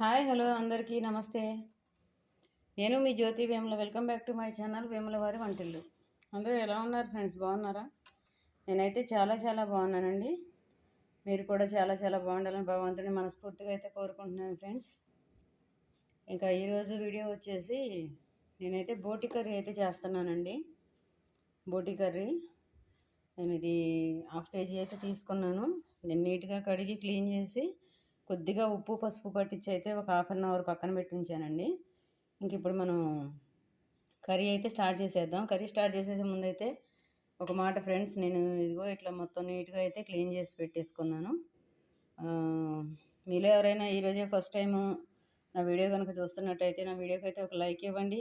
Hi hello అందరికీ నమస్తే. నేను మీ Jyothi Vemula welcome back to my channel Vemula వారి వంటిల్లు. అందరూ ఎలా ఉన్నారు ఫ్రెండ్స్? బాగున్నారా? నేనైతే చాలా చాలా బాగున్నానండి. మీరు కూడా చాలా చాలా బాగుండాలని భగవంతుని మనస్ఫూర్తిగా అయితే కోరుకుంటున్నాను ఫ్రెండ్స్. ఇంకా ఈరోజు వీడియో వచ్చేసి నేనైతే బోటి కర్రీ అయితే చేస్తున్నానండి. బోటి కర్రీ. నేను ఇది హాఫ్ కేజీ అయితే తీసుకున్నాను. నేను నీట్గా కడిగి క్లీన్ చేసి కొద్దిగా ఉప్పు పసుపు పట్టించి అయితే ఒక హాఫ్ అన్ అవర్ పక్కన పెట్టి ఉంచానండి ఇంక ఇప్పుడు మనం కర్రీ అయితే స్టార్ట్ చేసేద్దాం. కర్రీ స్టార్ట్ చేసేసే ముందైతే ఒక మాట ఫ్రెండ్స్ నేను ఇదిగో ఇట్లా మొత్తం నీట్గా అయితే క్లీన్ చేసి పెట్టేసుకున్నాను. మీలో ఎవరైనా ఈరోజే ఫస్ట్ టైం నా వీడియో కనుక చూస్తున్నట్టయితే నా వీడియోకి అయితే ఒక లైక్ ఇవ్వండి.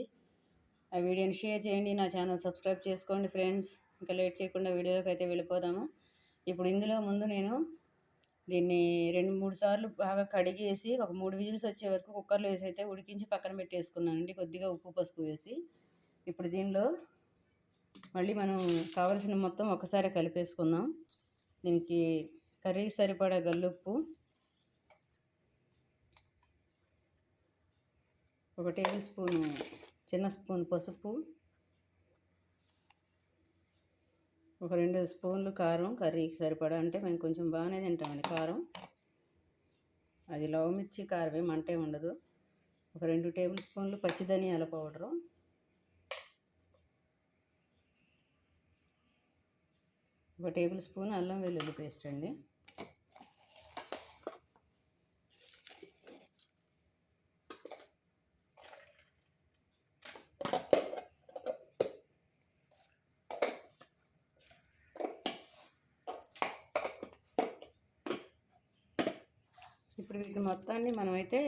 ఆ వీడియోని షేర్ చేయండి. నా ఛానల్ సబ్స్క్రైబ్ చేసుకోండి ఫ్రెండ్స్. ఇంకా లేట్ చేయకుండా వీడియోలోకి అయితే వెళ్ళిపోదాము. ఇప్పుడు ఇందులో ముందు నేను దీన్ని రెండు మూడు సార్లు బాగా కడిగేసి ఒక మూడు విజిల్స్ వచ్చే వరకు కుక్కర్లో వేసి అయితే ఉడికించి పక్కన పెట్టేసుకున్నానండి. కొద్దిగా ఉప్పు పసుపు వేసి. ఇప్పుడు దీనిలో మళ్ళీ మనం కావలసిన మొత్తం ఒకసారి కలిపేసుకుందాం. దీనికి కర్రీకి సరిపడా గల్లుప్పు ఒక టేబుల్ స్పూను చిన్న స్పూన్ పసుపు ఒక రెండు స్పూన్లు కారం కర్రీకి సరిపడా అంటే మేము కొంచెం బాగానే తింటామండి కారం. అది లవ్ మిర్చి కారమే మంటే ఉండదు. ఒక రెండు టేబుల్ స్పూన్లు పచ్చి ధనియాల పౌడరు. ఒక టేబుల్ స్పూన్ అల్లం వెల్లుల్లి పేస్ట్ అండి. ఇప్పుడు ఇది మొత్తాన్ని మనమైతే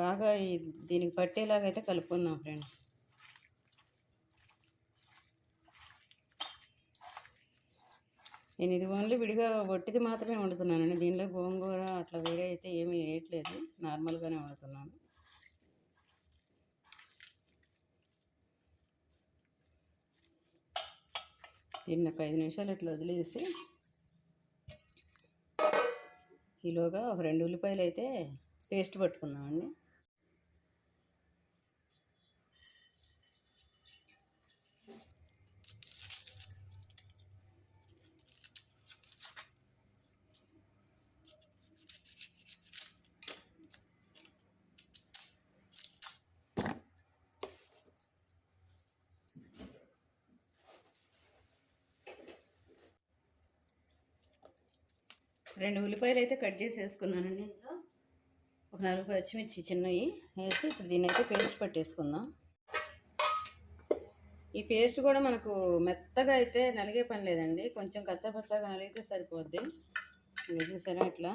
బాగా ఈ దీనికి పట్టేలాగా అయితే కలుపుకుందాం ఫ్రెండ్స్. నేను ఇది ఓన్లీ విడిగా వట్టిది మాత్రమే వండుతున్నానండి. దీనిలో గోంగూర అట్లా వేరే అయితే ఏమీ వేయట్లేదు. నార్మల్గానే వండుతున్నాను. దీన్ని ఒక ఐదు నిమిషాలు ఇట్లా వదిలేసి ఈలోగా ఒక రెండు ఉల్లిపాయలు అయితే పేస్ట్ పట్టుకుందామండి. రెండు ఉల్లిపాయలు అయితే కట్ చేసి వేసుకున్నానండి ఇందులో. ఒక నలభై పచ్చిమిర్చి చిన్నవి వేసి ఇప్పుడు దీన్ని అయితే పేస్ట్ పట్టేసుకుందాం. ఈ పేస్ట్ కూడా మనకు మెత్తగా అయితే నలిగే పని లేదండి. కొంచెం కచ్చాపచ్చాగా నలిగితే సరిపోద్ది. ఇది చూసారా ఇట్లా?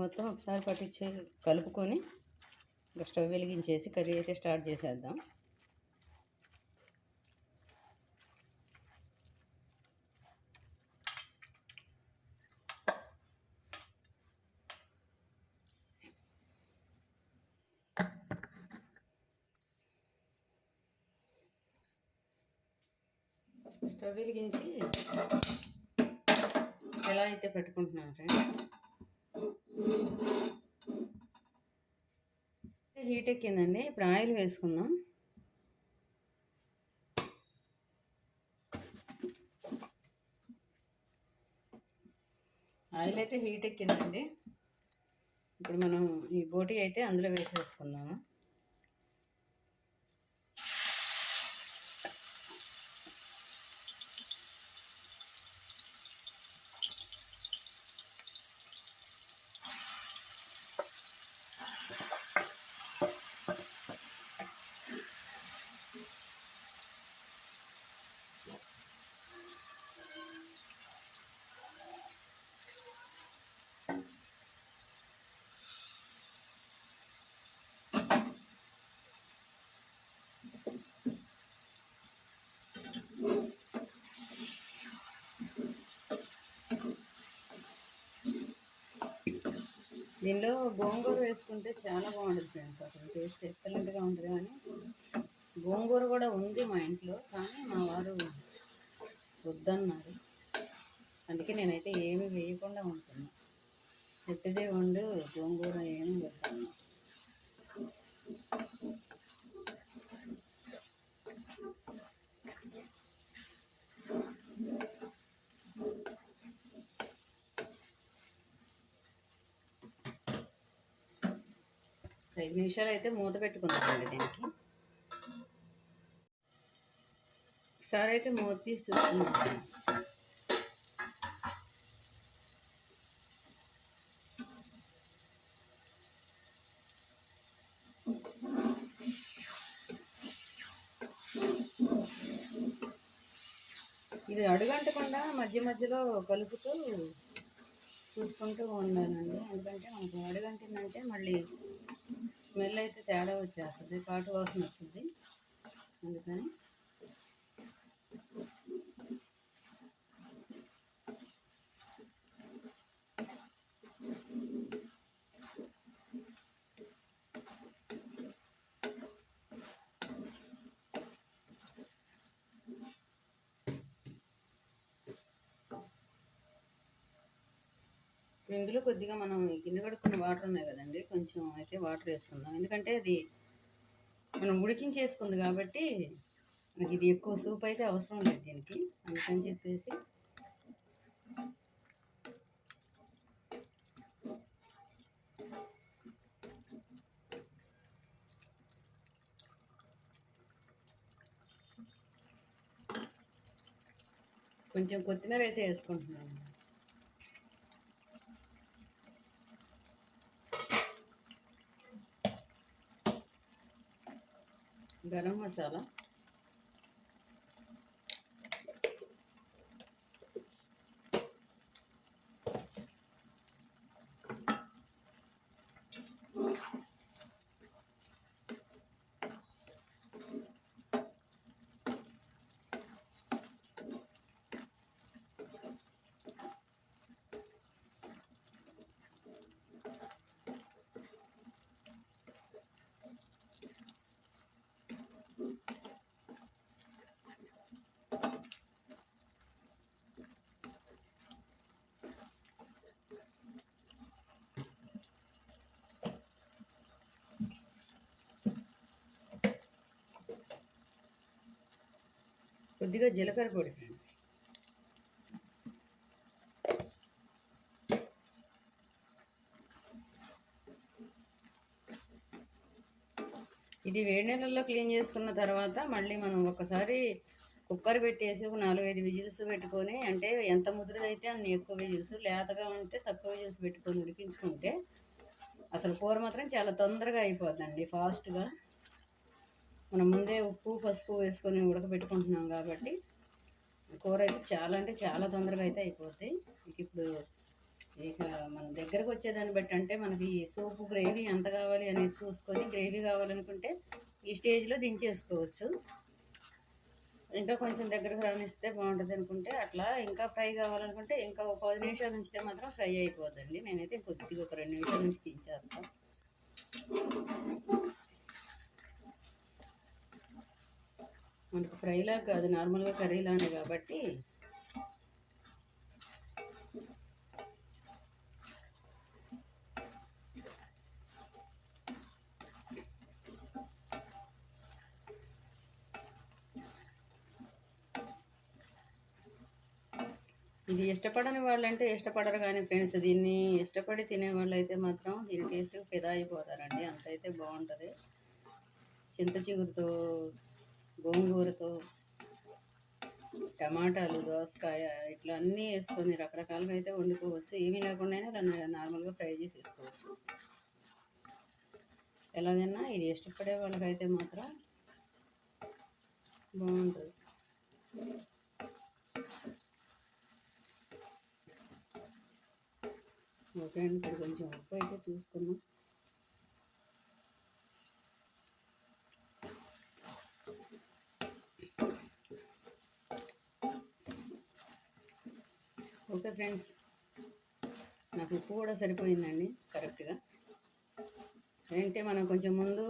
మొత్తం ఒకసారి పట్టించే కలుపుకొని ఇంకా స్టవ్ వెలిగించేసి కర్రీ అయితే స్టార్ట్ చేసేద్దాం. స్టవ్ వెలిగించి ఎలా అయితే పెట్టుకుంటున్నాను ఫ్రెండ్స్? హీట్ ఎక్కిందండి. ఇప్పుడు ఆయిల్ వేసుకుందాం. ఆయిల్ అయితే హీట్ ఎక్కిందండి. ఇప్పుడు మనం ఈ బోటి అయితే అందులో వేసేసుకుందాము. దీనిలో గోంగూర వేసుకుంటే చాలా బాగుంటుంది ఫ్రెండ్స్. అసలు టేస్ట్ ఎక్సలెంట్గా ఉంటుంది కానీ గోంగూర కూడా ఉంది మా ఇంట్లో కానీ మా వారు వద్దన్నారు. అందుకే నేనైతే ఏమి వేయకుండా ఉంటున్నా. ఎట్టిదే ఉండు గోంగూర ఏమి వద్దన్నా ఐదు నిమిషాలు అయితే మూత పెట్టుకుందామండి దీనికి. ఒకసారి అయితే మూత తీసి చూస్తున్నాం ఇది అడుగంటకుండా మధ్య మధ్యలో కలుపుతూ చూసుకుంటూ ఉండాలండి. ఎందుకంటే మనకు అడుగంటిందంటే మళ్ళీ స్మెల్ అయితే తేడా వచ్చేస్తుంది కాటు వాసన వచ్చింది. అందుకని ఇందులో కొద్దిగా మనం గిన్నె కడుక్కున్న వాటర్ ఉన్నాయి కదండి కొంచెం అయితే వాటర్ వేసుకుందాం. ఎందుకంటే అది మనం ఉడికించేసుకుంది కాబట్టి మనకి ఇది ఎక్కువ సూప్ అయితే అవసరం లేదు దీనికి. అందుకని చెప్పేసి కొంచెం కొత్తిమీర అయితే వేసుకుంటున్నాను. గరం మసాలా కొద్దిగా జీలకర్ర పొడి ఫ్రెండ్స్ ఇది వేడి నీళ్ళల్లో క్లీన్ చేసుకున్న తర్వాత మళ్ళీ మనం ఒకసారి కుక్కర్ పెట్టేసి ఒక నాలుగైదు విజిల్స్ పెట్టుకొని అంటే ఎంత ముదురుదైతే అన్ని ఎక్కువ విజిల్స్ లేతగా ఉంటే తక్కువ విజిల్స్ పెట్టుకొని ఉడికించుకుంటే అసలు కూర మాత్రం చాలా తొందరగా అయిపోద్దండి ఫాస్ట్గా మనం ముందే ఉప్పు పసుపు వేసుకొని ఉడకబెట్టుకుంటున్నాం కాబట్టి కూర అయితే చాలా అంటే చాలా తొందరగా అయితే అయిపోద్ది. ఇక ఇప్పుడు ఇక మన దగ్గరకు వచ్చేదాన్ని బట్టి అంటే మనకి సూపు గ్రేవీ ఎంత కావాలి అనేది చూసుకొని గ్రేవీ కావాలనుకుంటే ఈ స్టేజ్లో దించేసుకోవచ్చు. ఇంకా కొంచెం దగ్గరకు రానిస్తే బాగుంటుంది అనుకుంటే అట్లా ఇంకా ఫ్రై కావాలనుకుంటే ఇంకా ఒక పది నిమిషాలు ఉంచితే మాత్రం ఫ్రై అయిపోద్దండి. నేనైతే కొద్దిగా ఒక రెండు నిమిషాల నుంచి దించేస్తాను మనకు ఫ్రైలా కాదు నార్మల్గా కర్రీలానే కాబట్టి. ఇది ఇష్టపడని వాళ్ళంటే ఇష్టపడరు కానీ ఫ్రెండ్స్ దీన్ని ఇష్టపడి తినే వాళ్ళు అయితే మాత్రం దీని టేస్ట్ ఫిదా అయిపోతారండి. అంత అయితే బాగుంటుంది చింత చిగురుతో గోంగూరతో టమాటాలు దోసకాయ ఇట్లా అన్నీ వేసుకొని రకరకాలుగా అయితే వండుకోవచ్చు. ఏమీ లేకుండా అయినా నార్మల్గా ఫ్రై చేసి వేసుకోవచ్చు. ఎలాగైనా ఇది ఇష్టపడే వాళ్ళకైతే మాత్రం బాగుంటుంది. ఓకే అండి ఇప్పుడు కొంచెం ఉప్పు అయితే చూసుకున్నాం ఓకే ఫ్రెండ్స్ నాకు ఉప్పు కూడా సరిపోయిందండి కరెక్ట్గా ఏంటంటే మనం కొంచెం ముందు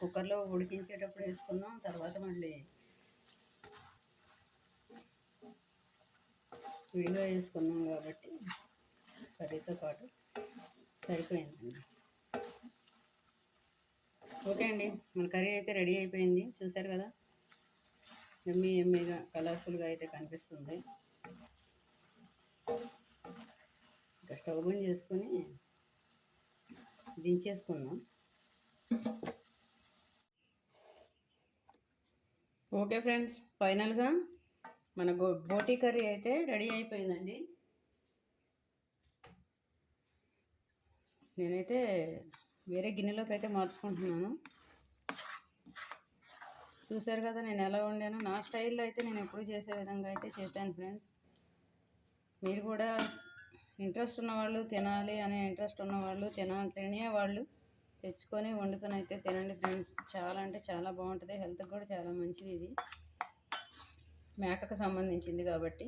కుక్కర్లో ఉడికించేటప్పుడు వేసుకున్నాం తర్వాత మళ్ళీ విడిగా వేసుకున్నాం కాబట్టి కర్రీతో పాటు సరిపోయిందండి. ఓకే అండి మన కర్రీ అయితే రెడీ అయిపోయింది చూసారు కదా? ఎమ్మి ఎమ్మిగా కలర్ఫుల్గా అయితే కనిపిస్తుంది. ఇంకా స్టవ్ బంద్ చేసుకొని దించేసుకుందాం. ఓకే ఫ్రెండ్స్ ఫైనల్గా మన గో బోటీ కర్రీ అయితే రెడీ అయిపోయిందండి. నేనైతే వేరే గిన్నెలోకి అయితే మార్చుకుంటున్నాను. చూసారు కదా నేను ఎలా వండాను? నా స్టైల్లో అయితే నేను ఎప్పుడు చేసే విధంగా అయితే చేశాను ఫ్రెండ్స్. మీరు కూడా ఇంట్రెస్ట్ ఉన్నవాళ్ళు తినాలి అనే ఇంట్రెస్ట్ ఉన్నవాళ్ళు తిన తినేవాళ్ళు తెచ్చుకొని వండుకొని అయితే తినండి ఫ్రెండ్స్. చాలా అంటే చాలా బాగుంటుంది. హెల్త్కి కూడా చాలా మంచిది ఇది. మేకకు సంబంధించింది కాబట్టి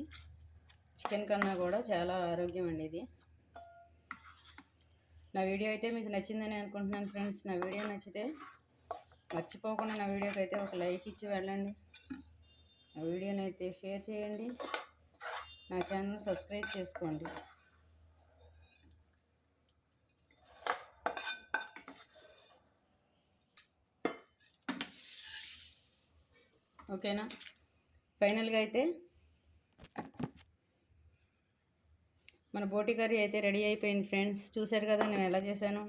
చికెన్ కన్నా కూడా చాలా ఆరోగ్యం అండి ఇది. నా వీడియో అయితే మీకు నచ్చిందని అనుకుంటున్నాను ఫ్రెండ్స్. నా వీడియో నచ్చితే మర్చిపోకుండా నా వీడియోకి అయితే ఒక లైక్ ఇచ్చి వెళ్ళండి. నా వీడియోని అయితే షేర్ చేయండి. నా ఛానల్ సబ్స్క్రైబ్ చేసుకోండి. ఓకేనా? ఫైనల్గా అయితే మన బోటి కర్రీ అయితే రెడీ అయిపోయింది ఫ్రెండ్స్. చూశారు కదా నేను ఎలా చేశాను?